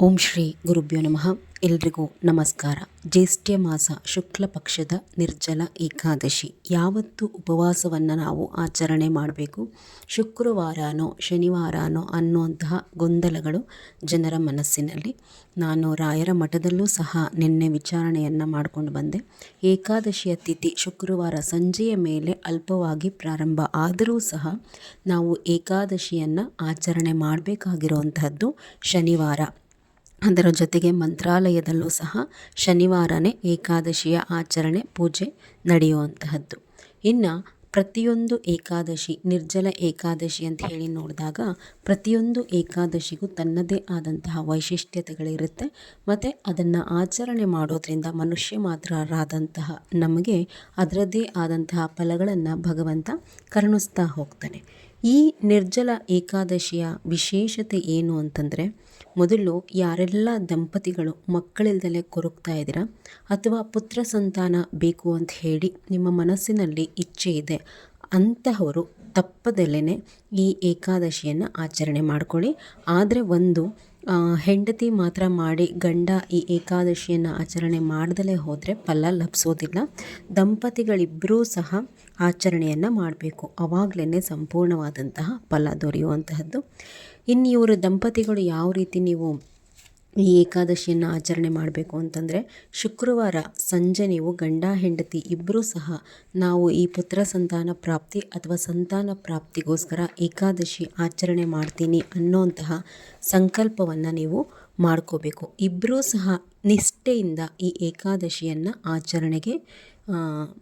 ಓಂ ಶ್ರೀ ಗುರುಭ್ಯೋ ನಮಃ. ಎಲ್ರಿಗೂ ನಮಸ್ಕಾರ. ಜ್ಯೇಷ್ಠ ಮಾಸ ಶುಕ್ಲ ಪಕ್ಷದ ನಿರ್ಜಲ ಏಕಾದಶಿ. ಯಾವತ್ತು ಉಪವಾಸವನ್ನು ನಾವು ಆಚರಣೆ ಮಾಡಬೇಕು? ಶುಕ್ರವಾರನೋ, ಶನಿವಾರನೋ ಅನ್ನುವಂತಹ ಗೊಂದಲಗಳು ಜನರ ಮನಸ್ಸಿನಲ್ಲಿ. ನಾನು ರಾಯರ ಮಠದಲ್ಲೂ ಸಹ ನಿನ್ನೆ ವಿಚಾರಣೆಯನ್ನು ಮಾಡಿಕೊಂಡು ಬಂದೆ. ಏಕಾದಶಿಯ ತಿಥಿ ಶುಕ್ರವಾರ ಸಂಜೆಯ ಮೇಲೆ ಅಲ್ಪವಾಗಿ ಪ್ರಾರಂಭ ಆದರೂ ಸಹ ನಾವು ಏಕಾದಶಿಯನ್ನು ಆಚರಣೆ ಮಾಡಬೇಕಾಗಿರುವಂತಹದ್ದು ಶನಿವಾರ. ಅದರ ಜೊತೆಗೆ ಮಂತ್ರಾಲಯದಲ್ಲೂ ಸಹ ಶನಿವಾರನೇ ಏಕಾದಶಿಯ ಆಚರಣೆ ಪೂಜೆ ನಡೆಯುವಂತಹದ್ದು. ಇನ್ನು ಪ್ರತಿಯೊಂದು ಏಕಾದಶಿ, ನಿರ್ಜಲ ಏಕಾದಶಿ ಅಂತ ಹೇಳಿ ನೋಡಿದಾಗ ಪ್ರತಿಯೊಂದು ಏಕಾದಶಿಗೂ ತನ್ನದೇ ಆದಂತಹ ವೈಶಿಷ್ಟ್ಯತೆಗಳಿರುತ್ತೆ. ಮತ್ತು ಅದನ್ನು ಆಚರಣೆ ಮಾಡೋದ್ರಿಂದ ಮನುಷ್ಯ ಮಾತ್ರರಾದಂತಹ ನಮಗೆ ಅದರದ್ದೇ ಆದಂತಹ ಫಲಗಳನ್ನು ಭಗವಂತ ಕರುಣಿಸ್ತಾ ಹೋಗ್ತಾನೆ. ಈ ನಿರ್ಜಲ ಏಕಾದಶಿಯ ವಿಶೇಷತೆ ಏನು ಅಂತಂದರೆ, ಮೊದಲು ಯಾರೆಲ್ಲ ದಂಪತಿಗಳು ಮಕ್ಕಳಿಲ್ದಲೇ ಕೊರಗ್ತಾ ಇದ್ದೀರಾ ಅಥವಾ ಪುತ್ರ ಸಂತಾನ ಬೇಕು ಅಂತ ಹೇಳಿ ನಿಮ್ಮ ಮನಸ್ಸಿನಲ್ಲಿ ಇಚ್ಛೆ ಇದೆ ಅಂತಹವರು ತಪ್ಪದಲ್ಲೇ ಈ ಏಕಾದಶಿಯನ್ನು ಆಚರಣೆ ಮಾಡ್ಕೊಳ್ಳಿ. ಆದರೆ ಒಂದು ಹೆಂಡತಿ ಮಾತ್ರ ಮಾಡಿ ಗಂಡ ಈ ಏಕಾದಶಿಯನ್ನು ಆಚರಣೆ ಮಾಡದಲೇ ಹೋದರೆ ಫಲ ಲಭಿಸೋದಿಲ್ಲ. ದಂಪತಿಗಳಿಬ್ಬರೂ ಸಹ ಆಚರಣೆಯನ್ನು ಮಾಡಬೇಕು. ಆವಾಗಲೇ ಸಂಪೂರ್ಣವಾದಂತಹ ಫಲ ದೊರೆಯುವಂತಹದ್ದು. ಇನ್ನು ಇವರು ದಂಪತಿಗಳು ಯಾವ ರೀತಿ ನೀವು ಈ ಏಕಾದಶಿಯನ್ನು ಆಚರಣೆ ಮಾಡಬೇಕು ಅಂತಂದರೆ ಶುಕ್ರವಾರ ಸಂಜೆ ನೀವು ಗಂಡ, ಹೆಂಡತಿ ಇಬ್ಬರೂ ಸಹ ನಾವು ಈ ಪುತ್ರ ಸಂತಾನ ಪ್ರಾಪ್ತಿ ಅಥವಾ ಸಂತಾನ ಪ್ರಾಪ್ತಿಗೋಸ್ಕರ ಏಕಾದಶಿ ಆಚರಣೆ ಮಾಡ್ತೀನಿ ಅನ್ನೋಂತಹ ಸಂಕಲ್ಪವನ್ನು ನೀವು ಮಾಡ್ಕೋಬೇಕು. ಇಬ್ಬರೂ ಸಹ ನಿಷ್ಠೆಯಿಂದ ಈ ಏಕಾದಶಿಯನ್ನು ಆಚರಣೆಗೆ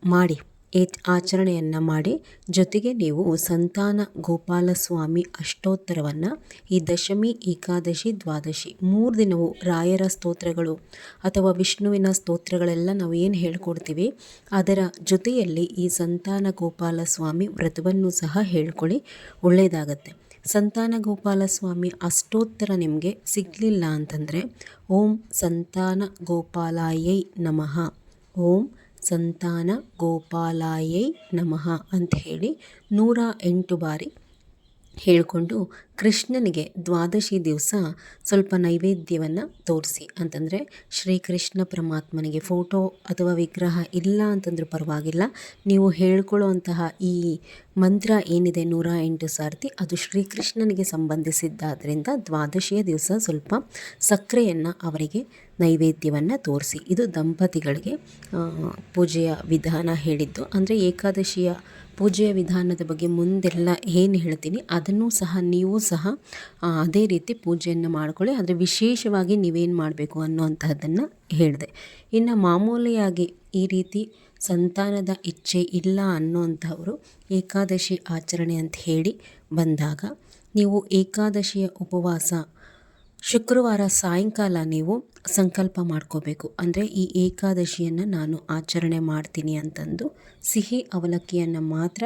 ಮಾಡಿ. ಆಚರಣೆಯನ್ನು ಮಾಡಿ, ಜೊತೆಗೆ ನೀವು ಸಂತಾನ ಗೋಪಾಲಸ್ವಾಮಿ ಅಷ್ಟೋತ್ತರವನ್ನು ಈ ದಶಮಿ, ಏಕಾದಶಿ, ದ್ವಾದಶಿ ಮೂರು ದಿನವೂ ರಾಯರ ಸ್ತೋತ್ರಗಳು ಅಥವಾ ವಿಷ್ಣುವಿನ ಸ್ತೋತ್ರಗಳೆಲ್ಲ ನಾವು ಏನು ಹೇಳ್ಕೊಡ್ತೀವಿ, ಅದರ ಜೊತೆಯಲ್ಲಿ ಈ ಸಂತಾನ ಗೋಪಾಲಸ್ವಾಮಿ ವ್ರತವನ್ನು ಸಹ ಹೇಳ್ಕೊಳ್ಳಿ ಒಳ್ಳೆಯದಾಗತ್ತೆ ಸಂತಾನ ಗೋಪಾಲಸ್ವಾಮಿ ಅಷ್ಟೋತ್ತರ ನಿಮಗೆ ಸಿಗಲಿಲ್ಲ ಅಂತಂದರೆ, ಓಂ ಸಂತಾನ ಗೋಪಾಲಾಯೈ ನಮಃ. ಓಂ ಸಂತಾನ ಗೋಪಾಲಾಯೈ ನಮಃ ಅಂತ ಹೇಳಿ ನೂರ ಎಂಟು ಬಾರಿ ಹೇಳಿಕೊಂಡು ಕೃಷ್ಣನಿಗೆ ದ್ವಾದಶಿ ದಿವಸ ಸ್ವಲ್ಪ ನೈವೇದ್ಯವನ್ನು ತೋರಿಸಿ ಅಂತಂದರೆ ಶ್ರೀಕೃಷ್ಣ ಪರಮಾತ್ಮನಿಗೆ ಫೋಟೋ ಅಥವಾ ವಿಗ್ರಹ ಇಲ್ಲ ಅಂತಂದರೂ ಪರವಾಗಿಲ್ಲ. ನೀವು ಹೇಳ್ಕೊಳ್ಳುವಂತಹ ಈ ಮಂತ್ರ ಏನಿದೆ ನೂರ ಎಂಟು ಸಾರ್ತಿ ಅದು ಶ್ರೀಕೃಷ್ಣನಿಗೆ ಸಂಬಂಧಿಸಿದ್ದಾದ್ದರಿಂದ ದ್ವಾದಶಿಯ ದಿವಸ ಸ್ವಲ್ಪ ಸಕ್ಕರೆಯನ್ನು ಅವರಿಗೆ ನೈವೇದ್ಯವನ್ನು ತೋರಿಸಿ. ಇದು ದಂಪತಿಗಳಿಗೆ ಪೂಜೆಯ ವಿಧಾನ ಹೇಳಿದ್ದು. ಅಂದರೆ ಏಕಾದಶಿಯ ಪೂಜೆಯ ವಿಧಾನದ ಬಗ್ಗೆ ಮುಂದೆಲ್ಲ ಏನು ಹೇಳ್ತೀನಿ, ಅದನ್ನು ಸಹ ನೀವು ಸಹ ಅದೇ ರೀತಿ ಪೂಜೆಯನ್ನು ಮಾಡ್ಕೊಳ್ಳಿ. ಆದರೆ ವಿಶೇಷವಾಗಿ ನೀವೇನು ಮಾಡಬೇಕು ಅನ್ನುವಂತಹದ್ದನ್ನು ಹೇಳಿದೆ. ಇನ್ನು ಮಾಮೂಲಿಯಾಗಿ ಈ ರೀತಿ ಸಂತಾನದ ಇಚ್ಛೆ ಇಲ್ಲ ಅನ್ನುವಂಥವರು ಏಕಾದಶಿ ಆಚರಣೆ ಅಂತ ಹೇಳಿ ಬಂದಾಗ, ನೀವು ಏಕಾದಶಿಯ ಉಪವಾಸ ಶುಕ್ರವಾರ ಸಾಯಂಕಾಲ ನೀವು ಸಂಕಲ್ಪ ಮಾಡ್ಕೋಬೇಕು. ಅಂದರೆ ಈ ಏಕಾದಶಿಯನ್ನು ನಾನು ಆಚರಣೆ ಮಾಡ್ತೀನಿ ಅಂತಂದು ಸಿಹಿ ಅವಲಕ್ಕಿಯನ್ನು ಮಾತ್ರ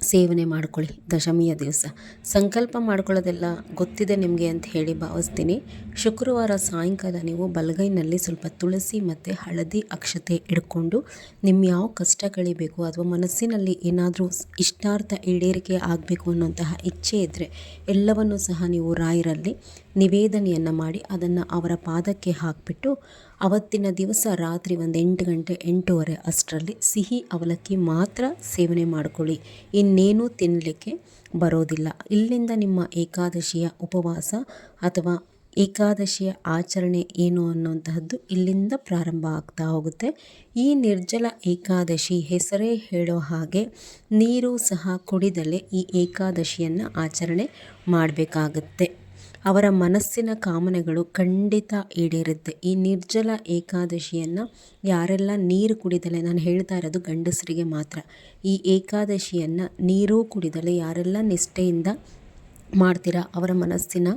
ಸೇವನೆ ಮಾಡ್ಕೊಳ್ಳಿ ದಶಮಿಯ ದಿವಸ. ಸಂಕಲ್ಪ ಮಾಡ್ಕೊಳ್ಳೋದೆಲ್ಲ ಗೊತ್ತಿದೆ ನಿಮಗೆ ಅಂತ ಹೇಳಿ ಭಾವಿಸ್ತೀನಿ. ಶುಕ್ರವಾರ ಸಾಯಂಕಾಲ ನೀವು ಬಲಗೈನಲ್ಲಿ ಸ್ವಲ್ಪ ತುಳಸಿ ಮತ್ತು ಹಳದಿ ಅಕ್ಷತೆ ಇಡ್ಕೊಂಡು ನಿಮ್ಮ ಯಾವ ಕಷ್ಟ ಕಳಿಬೇಕು ಅಥವಾ ಮನಸ್ಸಿನಲ್ಲಿ ಏನಾದರೂ ಇಷ್ಟಾರ್ಥ ಈಡೇರಿಕೆ ಆಗಬೇಕು ಅನ್ನುವಂತಹ ಇಚ್ಛೆ ಇದ್ದರೆ ಎಲ್ಲವನ್ನೂ ಸಹ ನೀವು ರಾಯರಲ್ಲಿ ನಿವೇದನೆಯನ್ನು ಮಾಡಿ ಅದನ್ನು ಅವರ ಪಾದಕ್ಕೆ ಹಾಕಿಬಿಟ್ಟು ಅವತ್ತಿನ ದಿವಸ ರಾತ್ರಿ ಒಂದು ಎಂಟು ಗಂಟೆ, ಎಂಟೂವರೆ ಅಷ್ಟರಲ್ಲಿ ಸಿಹಿ ಅವಲಕ್ಕಿ ಮಾತ್ರ ಸೇವನೆ ಮಾಡಿಕೊಳ್ಳಿ. ಇನ್ನೇನೂ ತಿನ್ನಲಿಕ್ಕೆ ಬರೋದಿಲ್ಲ. ಇಲ್ಲಿಂದ ನಿಮ್ಮ ಏಕಾದಶಿಯ ಉಪವಾಸ ಅಥವಾ ಏಕಾದಶಿಯ ಆಚರಣೆ ಏನು ಅನ್ನುವಂತಹದ್ದು ಇಲ್ಲಿಂದ ಪ್ರಾರಂಭ ಆಗ್ತಾ ಹೋಗುತ್ತೆ. ಈ ನಿರ್ಜಲ ಏಕಾದಶಿ ಹೆಸರೇ ಹೇಳೋ ಹಾಗೆ ನೀರು ಸಹ ಕುಡಿದಲೇ ಈ ಏಕಾದಶಿಯನ್ನು ಆಚರಣೆ ಮಾಡಬೇಕಾಗತ್ತೆ. ಅವರ ಮನಸ್ಸಿನ ಕಾಮನೆಗಳು ಖಂಡಿತ ಈಡೇರುತ್ತೆ. ಈ ನಿರ್ಜಲ ಏಕಾದಶಿಯನ್ನು ಯಾರೆಲ್ಲ ನೀರು ಕುಡಿದಲೆ, ನಾನು ಹೇಳ್ತಾ ಇರೋದು ಗಂಡಸರಿಗೆ ಮಾತ್ರ. ಈ ಏಕಾದಶಿಯನ್ನು ನೀರು ಕುಡಿದಲೆ ಯಾರೆಲ್ಲ ನಿಷ್ಠೆಯಿಂದ ಮಾಡ್ತೀರಾ, ಅವರ ಮನಸ್ಸಿನ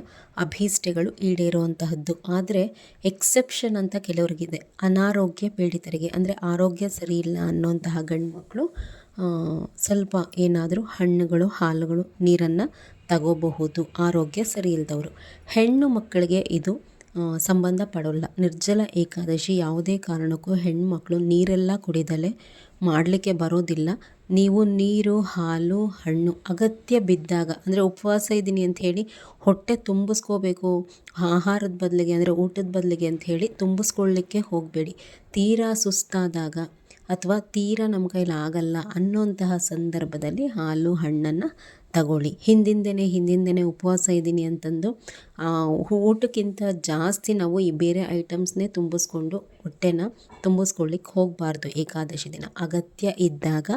ಅಭೀಷ್ಟೆಗಳು ಈಡೇರುವಂತಹದ್ದು. ಆದರೆ ಎಕ್ಸೆಪ್ಷನ್ ಅಂತ ಕೆಲವರಿಗಿದೆ. ಅನಾರೋಗ್ಯ ಪೀಡಿತರಿಗೆ, ಅಂದರೆ ಆರೋಗ್ಯ ಸರಿ ಇಲ್ಲ ಅನ್ನುವಂತಹ ಗಂಡು ಮಕ್ಕಳು ಸ್ವಲ್ಪ ಏನಾದರೂ ಹಣ್ಣುಗಳು, ಹಾಲುಗಳು, ನೀರನ್ನು ತಗೋಬಹುದು. ಆರೋಗ್ಯ ಸರಿ ಇಲ್ಲದವರು ಹೆಣ್ಣು ಮಕ್ಕಳಿಗೆ ಇದು ಸಂಬಂಧ ಪಡೋಲ್ಲ ನಿರ್ಜಲ ಏಕಾದಶಿ ಯಾವುದೇ ಕಾರಣಕ್ಕೂ ಹೆಣ್ಣು ಮಕ್ಕಳು ನೀರೆಲ್ಲ ಕುಡಿದಲೇ ಮಾಡಲಿಕ್ಕೆ ಬರೋದಿಲ್ಲ. ನೀವು ನೀರು, ಹಾಲು, ಹಣ್ಣು ಅಗತ್ಯ ಬಿದ್ದಾಗ, ಅಂದರೆ ಉಪವಾಸ ಇದ್ದೀನಿ ಹೇಳಿ ಹೊಟ್ಟೆ ತುಂಬಿಸ್ಕೋಬೇಕು, ಆಹಾರದ ಬದಲಿಗೆ, ಅಂದರೆ ಊಟದ ಬದಲಿಗೆ ಅಂತ ಹೇಳಿ ತುಂಬಿಸ್ಕೊಳ್ಳಿಕ್ಕೆ ಹೋಗಬೇಡಿ. ತೀರಾ ಸುಸ್ತಾದಾಗ ಅಥವಾ ತೀರಾ ನಮ್ಮ ಕೈಲಿ ಆಗಲ್ಲ ಅನ್ನೋಂತಹ ಸಂದರ್ಭದಲ್ಲಿ ಹಾಲು ಹಣ್ಣನ್ನು ತಗೊಳ್ಳಿ. ಹಿಂದಿಂದನೇ ಹಿಂದಿಂದನೇ ಉಪವಾಸ ಇದ್ದೀನಿ ಅಂತಂದು ಊಟಕ್ಕಿಂತ ಜಾಸ್ತಿ ನಾವು ಈ ಬೇರೆ ಐಟಮ್ಸ್ನೇ ತುಂಬಿಸ್ಕೊಂಡು, ಹೊಟ್ಟೆನ ತುಂಬಿಸ್ಕೊಳ್ಳಿಕ್ಕೆ ಹೋಗಬಾರ್ದು ಏಕಾದಶಿ ದಿನ. ಅಗತ್ಯ ಇದ್ದಾಗ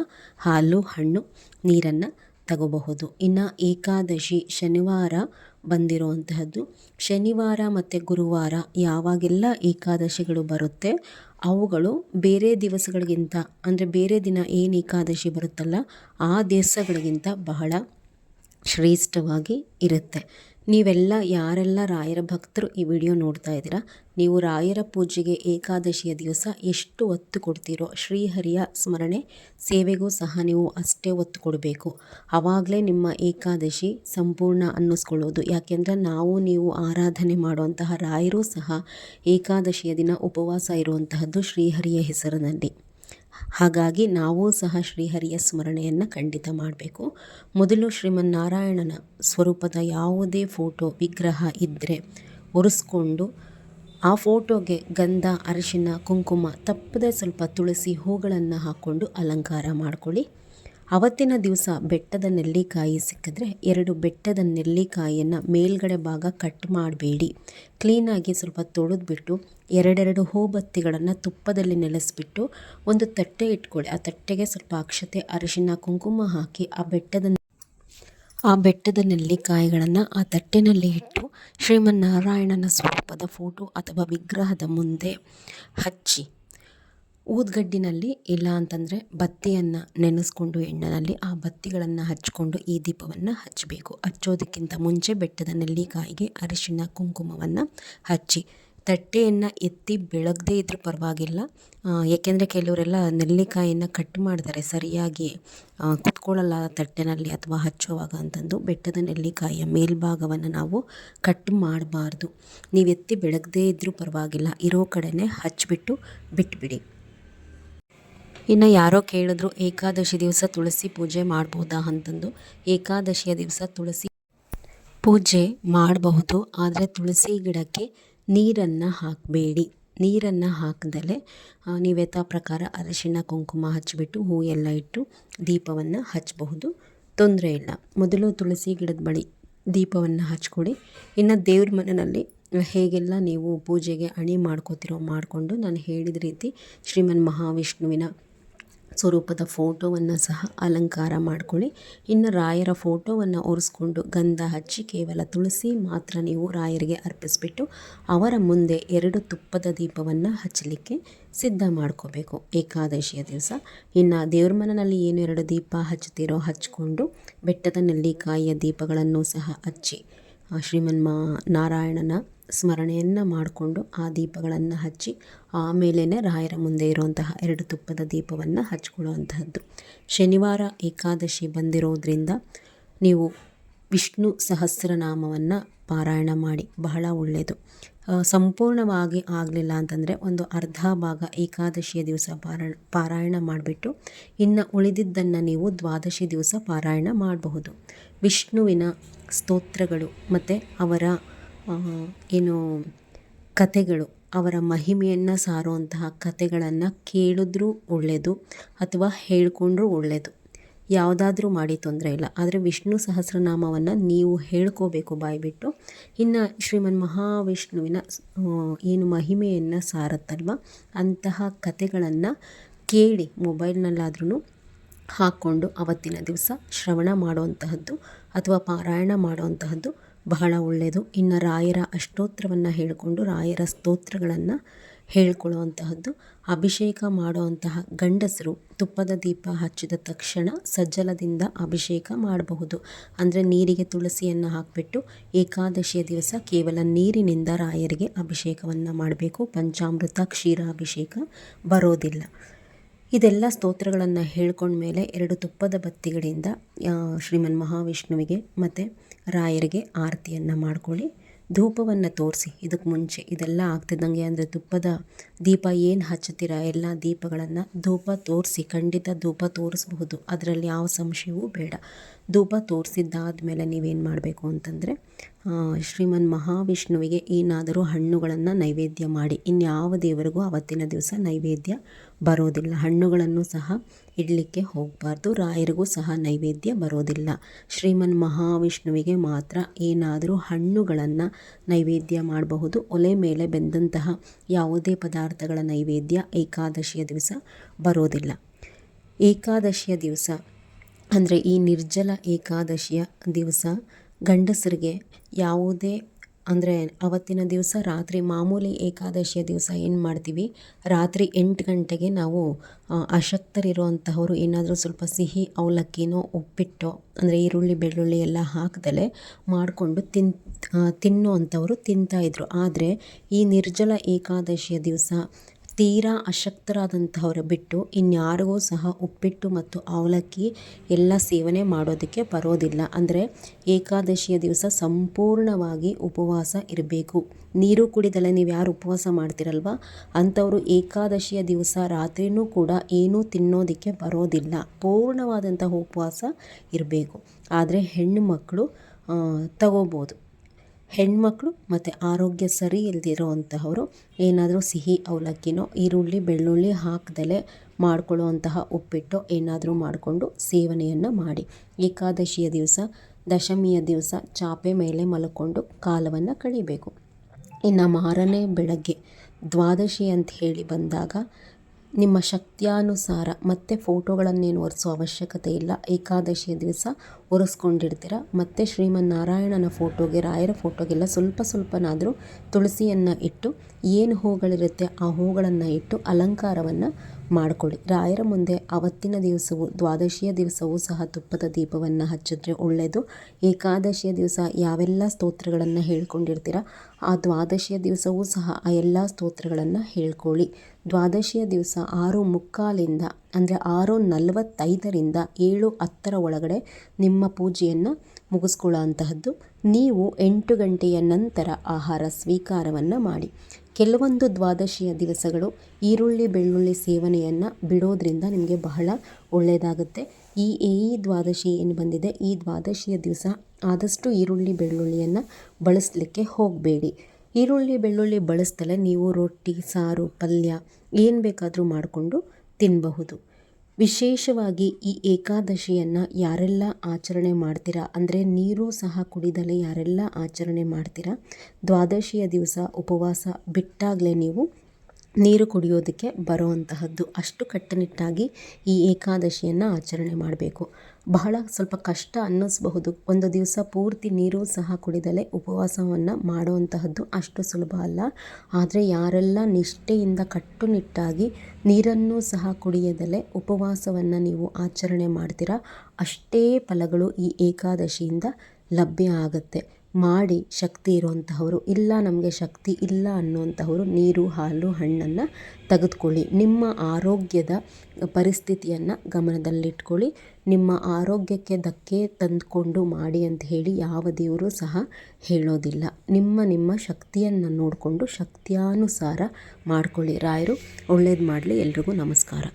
ಹಾಲು, ಹಣ್ಣು, ನೀರನ್ನು ತಗೋಬಹುದು. ಇನ್ನು ಏಕಾದಶಿ ಶನಿವಾರ ಬಂದಿರುವಂತಹದ್ದು. ಶನಿವಾರ ಮತ್ತು ಗುರುವಾರ ಯಾವಾಗೆಲ್ಲ ಏಕಾದಶಿಗಳು ಬರುತ್ತೆ, ಅವುಗಳು ಬೇರೆ ದಿವಸಗಳಿಗಿಂತ, ಅಂದರೆ ಬೇರೆ ದಿನ ಏನು ಏಕಾದಶಿ ಬರುತ್ತಲ್ಲ, ಆ ದಿವಸಗಳಿಗಿಂತ ಬಹಳ ಶ್ರೇಷ್ಠವಾಗಿ ಇರುತ್ತೆ. ನೀವೆಲ್ಲ ಯಾರೆಲ್ಲ ರಾಯರ ಭಕ್ತರು ಈ ವಿಡಿಯೋ ನೋಡ್ತಾ ಇದ್ದೀರಾ, ನೀವು ರಾಯರ ಪೂಜೆಗೆ ಏಕಾದಶಿಯ ದಿವಸ ಎಷ್ಟು ಒತ್ತು ಕೊಡ್ತೀರೋ ಶ್ರೀಹರಿಯ ಸ್ಮರಣೆ, ಸೇವೆಗೂ ಸಹ ನೀವು ಅಷ್ಟೇ ಒತ್ತು ಕೊಡಬೇಕು. ಆವಾಗಲೇ ನಿಮ್ಮ ಏಕಾದಶಿ ಸಂಪೂರ್ಣ ಅನ್ನಿಸ್ಕೊಳ್ಳೋದು. ಯಾಕೆಂದರೆ ನಾವು ನೀವು ಆರಾಧನೆ ಮಾಡುವಂತಹ ರಾಯರೂ ಸಹ ಏಕಾದಶಿಯ ದಿನ ಉಪವಾಸ ಇರುವಂತಹದ್ದು ಶ್ರೀಹರಿಯ ಹೆಸರಿನಲ್ಲಿ. ಹಾಗಾಗಿ ನಾವು ಸಹ ಶ್ರೀಹರಿಯ ಸ್ಮರಣೆಯನ್ನು ಖಂಡಿತ ಮಾಡಬೇಕು. ಮೊದಲು ಶ್ರೀಮನ್ನಾರಾಯಣನ ಸ್ವರೂಪದ ಯಾವುದೇ ಫೋಟೋ ವಿಗ್ರಹ ಇದ್ದರೆ ಒರೆಸ್ಕೊಂಡು ಆ ಫೋಟೋಗೆ ಗಂಧ, ಅರಿಶಿನ, ಕುಂಕುಮ ತಪ್ಪದೆ ಸ್ವಲ್ಪ ತುಳಸಿ ಹೂಗಳನ್ನು ಹಾಕ್ಕೊಂಡು ಅಲಂಕಾರ ಮಾಡ್ಕೊಳ್ಳಿ. ಅವತ್ತಿನ ದಿವಸ ಬೆಟ್ಟದ ನೆಲ್ಲಿಕಾಯಿ ಸಿಕ್ಕಿದ್ರೆ ಎರಡು ಬೆಟ್ಟದ ನೆಲ್ಲಿಕಾಯಿಯನ್ನು ಮೇಲ್ಗಡೆ ಭಾಗ ಕಟ್ ಮಾಡಬೇಡಿ. ಕ್ಲೀನಾಗಿ ಸ್ವಲ್ಪ ತೊಳೆದ್ಬಿಟ್ಟು ಎರಡೆರಡು ಹೂಬತ್ತಿಗಳನ್ನು ತುಪ್ಪದಲ್ಲಿ ನೆಲೆಸಿಬಿಟ್ಟು ಒಂದು ತಟ್ಟೆ ಇಟ್ಕೊಳ್ಳಿ. ಆ ತಟ್ಟೆಗೆ ಸ್ವಲ್ಪ ಅಕ್ಷತೆ, ಅರಿಶಿನ, ಕುಂಕುಮ ಹಾಕಿ ಆ ಬೆಟ್ಟದ ಆ ಬೆಟ್ಟದ ನೆಲ್ಲಿಕಾಯಿಗಳನ್ನು ಆ ತಟ್ಟೆನಲ್ಲಿ ಇಟ್ಟು ಶ್ರೀಮನ್ನಾರಾಯಣನ ಸ್ವರೂಪದ ಫೋಟೋ ಅಥವಾ ವಿಗ್ರಹದ ಮುಂದೆ ಹಚ್ಚಿ. ಊದ್ಗಡ್ಡಿನಲ್ಲಿ ಇಲ್ಲ ಅಂತಂದರೆ ಬತ್ತಿಯನ್ನು ನೆನೆಸ್ಕೊಂಡು ಎಣ್ಣೆಯಲ್ಲಿ ಆ ಬತ್ತಿಗಳನ್ನು ಹಚ್ಕೊಂಡು ಈ ದೀಪವನ್ನು ಹಚ್ಚಬೇಕು ಹಚ್ಚೋದಕ್ಕಿಂತ ಮುಂಚೆ ಬೆಟ್ಟದ ನೆಲ್ಲಿಕಾಯಿಗೆ ಅರಿಶಿನ ಕುಂಕುಮವನ್ನು ಹಚ್ಚಿ. ತಟ್ಟೆಯನ್ನು ಎತ್ತಿ ಬೆಳಗದೇ ಇದ್ರೂ ಪರವಾಗಿಲ್ಲ. ಏಕೆಂದರೆ ಕೆಲವರೆಲ್ಲ ನೆಲ್ಲಿಕಾಯಿಯನ್ನು ಕಟ್ ಮಾಡ್ತಾರೆ ಸರಿಯಾಗಿ ಕುತ್ಕೊಳ್ಳಲ್ಲ ತಟ್ಟೆನಲ್ಲಿ ಅಥವಾ ಹಚ್ಚುವಾಗ ಅಂತಂದು ಬೆಟ್ಟದ ನೆಲ್ಲಿಕಾಯಿಯ ಮೇಲ್ಭಾಗವನ್ನು ನಾವು ಕಟ್ ಮಾಡಬಾರ್ದು. ನೀವು ಎತ್ತಿ ಬೆಳಗದೇ ಇದ್ದರೂ ಪರವಾಗಿಲ್ಲ. ಇರೋ ಕಡೆನೇ ಹಚ್ಚಿಬಿಟ್ಟು ಬಿಟ್ಬಿಡಿ. ಇನ್ನು ಯಾರೋ ಕೇಳಿದ್ರು, ಏಕಾದಶಿ ದಿವಸ ತುಳಸಿ ಪೂಜೆ ಮಾಡ್ಬೋದಾ ಅಂತಂದು. ಏಕಾದಶಿಯ ದಿವಸ ತುಳಸಿ ಪೂಜೆ ಮಾಡಬಹುದು, ಆದರೆ ತುಳಸಿ ಗಿಡಕ್ಕೆ ನೀರನ್ನು ಹಾಕಬೇಡಿ. ನೀರನ್ನು ಹಾಕದಲೆ ನೀವು ಪ್ರಕಾರ ಅರಿಶಿಣ, ಕುಂಕುಮ ಹಚ್ಚಿಬಿಟ್ಟು ಹೂ ಎಲ್ಲ ಇಟ್ಟು ದೀಪವನ್ನು ಹಚ್ಚಬಹುದು ತೊಂದರೆ ಇಲ್ಲ. ಮೊದಲು ತುಳಸಿ ಗಿಡದ ಬಳಿ ದೀಪವನ್ನು ಹಚ್ಕೊಡಿ. ಇನ್ನು ದೇವ್ರ ಮನೆಯಲ್ಲಿ ಹೇಗೆಲ್ಲ ನೀವು ಪೂಜೆಗೆ ಅಣಿ ಮಾಡ್ಕೋತಿರೋ ಮಾಡಿಕೊಂಡು ನಾನು ಹೇಳಿದ ರೀತಿ ಶ್ರೀಮನ್ ಮಹಾವಿಷ್ಣುವಿನ ಸ್ವರೂಪದ ಫೋಟೋವನ್ನು ಸಹ ಅಲಂಕಾರ ಮಾಡಿಕೊಳ್ಳಿ. ಇನ್ನು ರಾಯರ ಫೋಟೋವನ್ನು ಒರೆಸ್ಕೊಂಡು ಗಂಧ ಹಚ್ಚಿ ಕೇವಲ ತುಳಸಿ ಮಾತ್ರ ನೀವು ರಾಯರಿಗೆ ಅರ್ಪಿಸಿಬಿಟ್ಟು ಅವರ ಮುಂದೆ ಎರಡು ತುಪ್ಪದ ದೀಪವನ್ನು ಹಚ್ಚಲಿಕ್ಕೆ ಸಿದ್ಧ ಮಾಡ್ಕೋಬೇಕು. ಏಕಾದಶಿಯ ದಿವಸ. ಇನ್ನು ದೇವ್ರ ಮನೆಯಲ್ಲಿ ಏನು ಎರಡು ದೀಪ ಹಚ್ಚುತ್ತೀರೋ ಹಚ್ಕೊಂಡು ಬೆಟ್ಟದ ನೆಲ್ಲಿಕಾಯಿಯ ದೀಪಗಳನ್ನು ಸಹ ಹಚ್ಚಿ ಶ್ರೀಮನ್ಮ ನಾರಾಯಣನ ಸ್ಮರಣೆಯನ್ನು ಮಾಡಿಕೊಂಡು ಆ ದೀಪಗಳನ್ನು ಹಚ್ಚಿ ಆಮೇಲೆ ರಾಯರ ಮುಂದೆ ಇರುವಂತಹ ಎರಡು ತುಪ್ಪದ ದೀಪವನ್ನು ಹಚ್ಕೊಳ್ಳುವಂತಹದ್ದು. ಶನಿವಾರ ಏಕಾದಶಿ ಬಂದಿರೋದ್ರಿಂದ ನೀವು ವಿಷ್ಣು ಸಹಸ್ರನಾಮವನ್ನು ಪಾರಾಯಣ ಮಾಡಿ, ಬಹಳ ಒಳ್ಳೆಯದು ಸಂಪೂರ್ಣವಾಗಿ ಆಗಲಿಲ್ಲ ಅಂತಂದರೆ ಒಂದು ಅರ್ಧ ಭಾಗ ಏಕಾದಶಿಯ ದಿವಸ ಪಾರಾಯಣ ಪಾರಾಯಣ ಮಾಡಿಬಿಟ್ಟು, ಇನ್ನು ಉಳಿದಿದ್ದನ್ನು ನೀವು ದ್ವಾದಶಿ ದಿವಸ ಪಾರಾಯಣ ಮಾಡಬಹುದು. ವಿಷ್ಣುವಿನ ಸ್ತೋತ್ರಗಳು ಮತ್ತು ಅವರ ಏನು ಕಥೆಗಳು ಅವರ ಮಹಿಮೆಯನ್ನು ಸಾರುವಂತಹ ಕಥೆಗಳನ್ನು ಕೇಳಿದ್ರೂ ಒಳ್ಳೆಯದು ಅಥವಾ ಹೇಳಿಕೊಂಡ್ರೂ ಒಳ್ಳೆಯದು ಯಾವುದಾದ್ರೂ ಮಾಡಿ ತೊಂದರೆ ಇಲ್ಲ. ಆದರೆ ವಿಷ್ಣು ಸಹಸ್ರನಾಮವನ್ನು ನೀವು ಹೇಳ್ಕೋಬೇಕು ಬಾಯ್ಬಿಟ್ಟು. ಇನ್ನು ಶ್ರೀಮನ್ ಮಹಾವಿಷ್ಣುವಿನ ಏನು ಮಹಿಮೆಯನ್ನು ಸಾರತ್ತಲ್ವ? ಅಂತಹ ಕಥೆಗಳನ್ನು ಕೇಳಿ ಮೊಬೈಲ್ನಲ್ಲಾದ್ರೂ ಹಾಕ್ಕೊಂಡು ಅವತ್ತಿನ ದಿವಸ ಶ್ರವಣ ಮಾಡುವಂತಹದ್ದು ಅಥವಾ ಪಾರಾಯಣ ಮಾಡುವಂತಹದ್ದು ಬಹಳ ಒಳ್ಳೆಯದು ಇನ್ನು ರಾಯರ ಅಷ್ಟೋತ್ರವನ್ನು ಹೇಳಿಕೊಂಡು, ರಾಯರ ಸ್ತೋತ್ರಗಳನ್ನು ಹೇಳ್ಕೊಳ್ಳುವಂತಹದ್ದು, ಅಭಿಷೇಕ ಮಾಡುವಂತಹ ಗಂಡಸರು ತುಪ್ಪದ ದೀಪ ಹಚ್ಚಿದ ತಕ್ಷಣ ಸಜ್ಜಲದಿಂದ ಅಭಿಷೇಕ ಮಾಡಬಹುದು. ಅಂದರೆ ನೀರಿಗೆ ತುಳಸಿಯನ್ನು ಹಾಕಿಬಿಟ್ಟು ಏಕಾದಶಿಯ ದಿವಸ ಕೇವಲ ನೀರಿನಿಂದ ರಾಯರಿಗೆ ಅಭಿಷೇಕವನ್ನು ಮಾಡಬೇಕು. ಪಂಚಾಮೃತ ಕ್ಷೀರಾಭಿಷೇಕ ಬರೋದಿಲ್ಲ. ಇದೆಲ್ಲ ಸ್ತೋತ್ರಗಳನ್ನು ಹೇಳ್ಕೊಂಡ್ಮೇಲೆ ಎರಡು ತುಪ್ಪದ ಬತ್ತಿಗಳಿಂದ ಶ್ರೀಮನ್ ಮಹಾವಿಷ್ಣುವಿಗೆ ಮತ್ತು ರಾಯರಿಗೆ ಆರತಿಯನ್ನು ಮಾಡ್ಕೊಳ್ಳಿ. ಧೂಪವನ್ನು ತೋರಿಸಿ ಇದಕ್ಕೆ ಮುಂಚೆ ಇದೆಲ್ಲ ಆಗ್ತಿದ್ದಂಗೆ ಅಂದರೆ ತುಪ್ಪದ ದೀಪ ಏನು ಹಚ್ಚುತ್ತೀರ, ಎಲ್ಲ ದೀಪಗಳನ್ನು ಧೂಪ ತೋರಿಸಿ, ಖಂಡಿತ ಧೂಪ ತೋರಿಸ್ಬಹುದು. ಅದರಲ್ಲಿ ಯಾವ ಸಂಶಯವೂ ಬೇಡ. ಧೂಪ ತೋರಿಸಿದ್ದಾದಮೇಲೆ ನೀವೇನು ಮಾಡಬೇಕು ಅಂತಂದರೆ ಶ್ರೀಮನ್ ಮಹಾವಿಷ್ಣುವಿಗೆ ಏನಾದರೂ ಹಣ್ಣುಗಳನ್ನು ನೈವೇದ್ಯ ಮಾಡಿ. ಇನ್ಯಾವ ದೇವರಿಗೂ ಅವತ್ತಿನ ದಿವಸ ನೈವೇದ್ಯ ಬರೋದಿಲ್ಲ. ಹಣ್ಣುಗಳನ್ನು ಸಹ ಇಡಲಿಕ್ಕೆ ಹೋಗಬಾರ್ದು. ರಾಯರಿಗೂ ಸಹ ನೈವೇದ್ಯ ಬರೋದಿಲ್ಲ. ಶ್ರೀಮನ್ ಮಹಾವಿಷ್ಣುವಿಗೆ ಮಾತ್ರ ಏನಾದರೂ ಹಣ್ಣುಗಳನ್ನು ನೈವೇದ್ಯ ಮಾಡಬಹುದು. ಒಲೆ ಮೇಲೆ ಬೆಂದಂತಹ ಯಾವುದೇ ಪದಾರ್ಥಗಳ ನೈವೇದ್ಯ ಏಕಾದಶಿಯ ದಿವಸ ಬರೋದಿಲ್ಲ. ಏಕಾದಶಿಯ ದಿವಸ ಅಂದರೆ ಈ ನಿರ್ಜಲ ಏಕಾದಶಿಯ ದಿವಸ ಗಂಡಸರಿಗೆ ಯಾವುದೇ ಅಂದರೆ ಅವತ್ತಿನ ದಿವಸ ರಾತ್ರಿ ಮಾಮೂಲಿ ಏಕಾದಶಿಯ ದಿವಸ ಏನು ಮಾಡ್ತೀವಿ? ರಾತ್ರಿ ಎಂಟು ಗಂಟೆಗೆ ನಾವು ಅಶಕ್ತರಿರುವಂತಹವರು ಏನಾದರೂ ಸ್ವಲ್ಪ ಸಿಹಿ ಅವಲಕ್ಕಿನೋ, ಉಪ್ಪಿಟ್ಟೋ, ಅಂದರೆ ಈರುಳ್ಳಿ, ಬೆಳ್ಳುಳ್ಳಿ ಎಲ್ಲ ಹಾಕದಲೇ ಮಾಡಿಕೊಂಡು ತಿನ್ ತಿನ್ನುವಂಥವರು ತಿಂತಾಯಿದ್ರು ಆದರೆ ಈ ನಿರ್ಜಲ ಏಕಾದಶಿಯ ದಿವಸ ತೀರಾ ಅಶಕ್ತರಾದಂಥವ್ರು ಬಿಟ್ಟು ಇನ್ಯಾರಿಗೂ ಸಹ ಉಪ್ಪಿಟ್ಟು ಮತ್ತು ಅವಲಕ್ಕಿ ಎಲ್ಲ ಸೇವನೆ ಮಾಡೋದಕ್ಕೆ ಬರೋದಿಲ್ಲ. ಅಂದರೆ ಏಕಾದಶಿಯ ದಿವಸ ಸಂಪೂರ್ಣವಾಗಿ ಉಪವಾಸ ಇರಬೇಕು. ನೀರು ಕುಡಿದಲ್ಲ ನೀವು ಯಾರು ಉಪವಾಸ ಮಾಡ್ತಿರಲ್ವ? ಅಂಥವರು ಏಕಾದಶಿಯ ದಿವಸ ರಾತ್ರಿಯೂ ಕೂಡ ಏನೂ ತಿನ್ನೋದಕ್ಕೆ ಬರೋದಿಲ್ಲ. ಪೂರ್ಣವಾದಂತಹ ಉಪವಾಸ ಇರಬೇಕು. ಆದರೆ ಹೆಣ್ಣು ಮಕ್ಕಳು ತಗೋಬೋದು. ಹೆಣ್ಮಕ್ಳು ಮತ್ತು ಆರೋಗ್ಯ ಸರಿ ಇಲ್ಲದಿರೋವಂತಹವರು ಏನಾದರೂ ಸಿಹಿ ಅವಲಕ್ಕಿನೋ, ಈರುಳ್ಳಿ, ಬೆಳ್ಳುಳ್ಳಿ ಹಾಕ್ದಲೆ ಮಾಡ್ಕೊಳ್ಳುವಂತಹ ಉಪ್ಪಿಟ್ಟು ಏನಾದರೂ ಮಾಡಿಕೊಂಡು ಸೇವನೆಯನ್ನು ಮಾಡಿ. ಏಕಾದಶಿಯ ದಿವಸ, ದಶಮಿಯ ದಿವಸ ಚಾಪೆ ಮೇಲೆ ಮಲ್ಕೊಂಡು ಕಾಲವನ್ನು ಕಳಿಬೇಕು. ಇನ್ನು ಮಾರನೇ ಬೆಳಗ್ಗೆ ದ್ವಾದಶಿ ಅಂತ ಹೇಳಿ ಬಂದಾಗ ನಿಮ್ಮ ಶಕ್ತಿಯಾನುಸಾರ ಮತ್ತೆ ಫೋಟೋಗಳನ್ನೇನು ಒರೆಸೋ ಅವಶ್ಯಕತೆ ಇಲ್ಲ. ಏಕಾದಶಿಯ ದಿವಸ ಒರೆಸ್ಕೊಂಡಿರ್ತೀರ. ಮತ್ತು ಶ್ರೀಮನ್ನಾರಾಯಣನ ಫೋಟೋಗೆ, ರಾಯರ ಫೋಟೋಗೆಲ್ಲ ಸ್ವಲ್ಪ ಸ್ವಲ್ಪನಾದರೂ ತುಳಸಿಯನ್ನು ಇಟ್ಟು, ಏನು ಹೂಗಳಿರುತ್ತೆ ಆ ಹೂಗಳನ್ನು ಇಟ್ಟು ಅಲಂಕಾರವನ್ನು ಮಾಡಿಕೊಳ್ಳಿ. ರಾಯರ ಮುಂದೆ ಅವತ್ತಿನ ದಿವಸವು ದ್ವಾದಶಿಯ ದಿವಸವೂ ಸಹ ತುಪ್ಪದ ದೀಪವನ್ನು ಹಚ್ಚಿದ್ರೆ ಒಳ್ಳೆಯದು. ಏಕಾದಶಿಯ ದಿವಸ ಯಾವೆಲ್ಲ ಸ್ತೋತ್ರಗಳನ್ನು ಹೇಳ್ಕೊಂಡಿರ್ತೀರ, ಆ ದ್ವಾದಶಿಯ ದಿವಸವೂ ಸಹ ಆ ಎಲ್ಲ ಸ್ತೋತ್ರಗಳನ್ನು ಹೇಳ್ಕೊಳ್ಳಿ. ದ್ವಾದಶಿಯ ದಿವಸ ಆರು ಮುಕ್ಕಾಲಿಂದ, ಅಂದರೆ ಆರು ನಲವತ್ತೈದರಿಂದ ಏಳು ಹತ್ತರ ಒಳಗಡೆ ನಿಮ್ಮ ಪೂಜೆಯನ್ನು ಮುಗಿಸ್ಕೊಳ್ಳೋ ಅಂತಹದ್ದು ನೀವು ಎಂಟು ಗಂಟೆಯ ನಂತರ ಆಹಾರ ಸ್ವೀಕಾರವನ್ನು ಮಾಡಿ. ಕೆಲವೊಂದು ದ್ವಾದಶಿಯ ದಿವಸಗಳು ಈರುಳ್ಳಿ, ಬೆಳ್ಳುಳ್ಳಿ ಸೇವನೆಯನ್ನು ಬಿಡೋದ್ರಿಂದ ನಿಮಗೆ ಬಹಳ ಒಳ್ಳೆಯದಾಗುತ್ತೆ ಈ ಈ ದ್ವಾದಶಿ ಏನು ಬಂದಿದೆ? ಈ ದ್ವಾದಶಿಯ ದಿವಸ ಆದಷ್ಟು ಈರುಳ್ಳಿ, ಬೆಳ್ಳುಳ್ಳಿಯನ್ನು ಬಳಸಲಿಕ್ಕೆ ಹೋಗಬೇಡಿ. ಈರುಳ್ಳಿ, ಬೆಳ್ಳುಳ್ಳಿ ಬಳಸ್ದಲೇ ನೀವು ರೊಟ್ಟಿ, ಸಾರು, ಪಲ್ಯ ಏನು ಬೇಕಾದರೂ ಮಾಡಿಕೊಂಡು ತಿನ್ನಬಹುದು ವಿಶೇಷವಾಗಿ ಈ ಏಕಾದಶಿಯನ್ನು ಯಾರೆಲ್ಲ ಆಚರಣೆ ಮಾಡ್ತೀರಾ? ಅಂದರೆ ನೀರು ಸಹ ಕುಡಿದಲೆ ಯಾರೆಲ್ಲ ಆಚರಣೆ ಮಾಡ್ತೀರಾ? ದ್ವಾದಶಿಯ ದಿವಸ ಉಪವಾಸ ಬಿಟ್ಟಾಗಲೇ ನೀವು ನೀರು ಕುಡಿಯೋದಕ್ಕೆ ಬರುವಂತಹದ್ದು. ಅಷ್ಟು ಕಟ್ಟುನಿಟ್ಟಾಗಿ ಈ ಏಕಾದಶಿಯನ್ನು ಆಚರಣೆ ಮಾಡಬೇಕು. ಬಹಳ ಸ್ವಲ್ಪ ಕಷ್ಟ ಅನ್ನಿಸ್ಬಹುದು. ಒಂದು ದಿವಸ ಪೂರ್ತಿ ನೀರು ಸಹ ಕುಡಿದಲೆ ಉಪವಾಸವನ್ನು ಮಾಡುವಂತಹದ್ದು ಅಷ್ಟು ಸುಲಭ ಅಲ್ಲ. ಆದರೆ ಯಾರೆಲ್ಲ ನಿಷ್ಠೆಯಿಂದ ಕಟ್ಟುನಿಟ್ಟಾಗಿ ನೀರನ್ನು ಸಹ ಕುಡಿಯದಲೆ ಉಪವಾಸವನ್ನು ನೀವು ಆಚರಣೆ ಮಾಡ್ತೀರಾ, ಅಷ್ಟೇ ಫಲಗಳು ಈ ಏಕಾದಶಿಯಿಂದ ಲಭ್ಯ ಆಗುತ್ತೆ. ಮಾಡಿ ಶಕ್ತಿ ಇರುವಂತಹವರು ಇಲ್ಲ, ನಮಗೆ ಶಕ್ತಿ ಇಲ್ಲ ಅನ್ನುವಂಥವರು ನೀರು, ಹಾಲು, ಹಣ್ಣನ್ನು ತೆಗೆದುಕೊಳ್ಳಿ. ನಿಮ್ಮ ಆರೋಗ್ಯದ ಪರಿಸ್ಥಿತಿಯನ್ನು ಗಮನದಲ್ಲಿಟ್ಕೊಳ್ಳಿ. ನಿಮ್ಮ ಆರೋಗ್ಯಕ್ಕೆ ಧಕ್ಕೆ ತಂದುಕೊಂಡು ಮಾಡಿ ಅಂತ ಹೇಳಿ ಯಾವ ದೇವರು ಸಹ ಹೇಳೋದಿಲ್ಲ. ನಿಮ್ಮ ನಿಮ್ಮ ಶಕ್ತಿಯನ್ನು ನೋಡಿಕೊಂಡು ಶಕ್ತಿಯಾನುಸಾರ ಮಾಡಿಕೊಳ್ಳಿ. ರಾಯರು ಒಳ್ಳೇದು ಮಾಡಲಿ. ಎಲ್ರಿಗೂ ನಮಸ್ಕಾರ.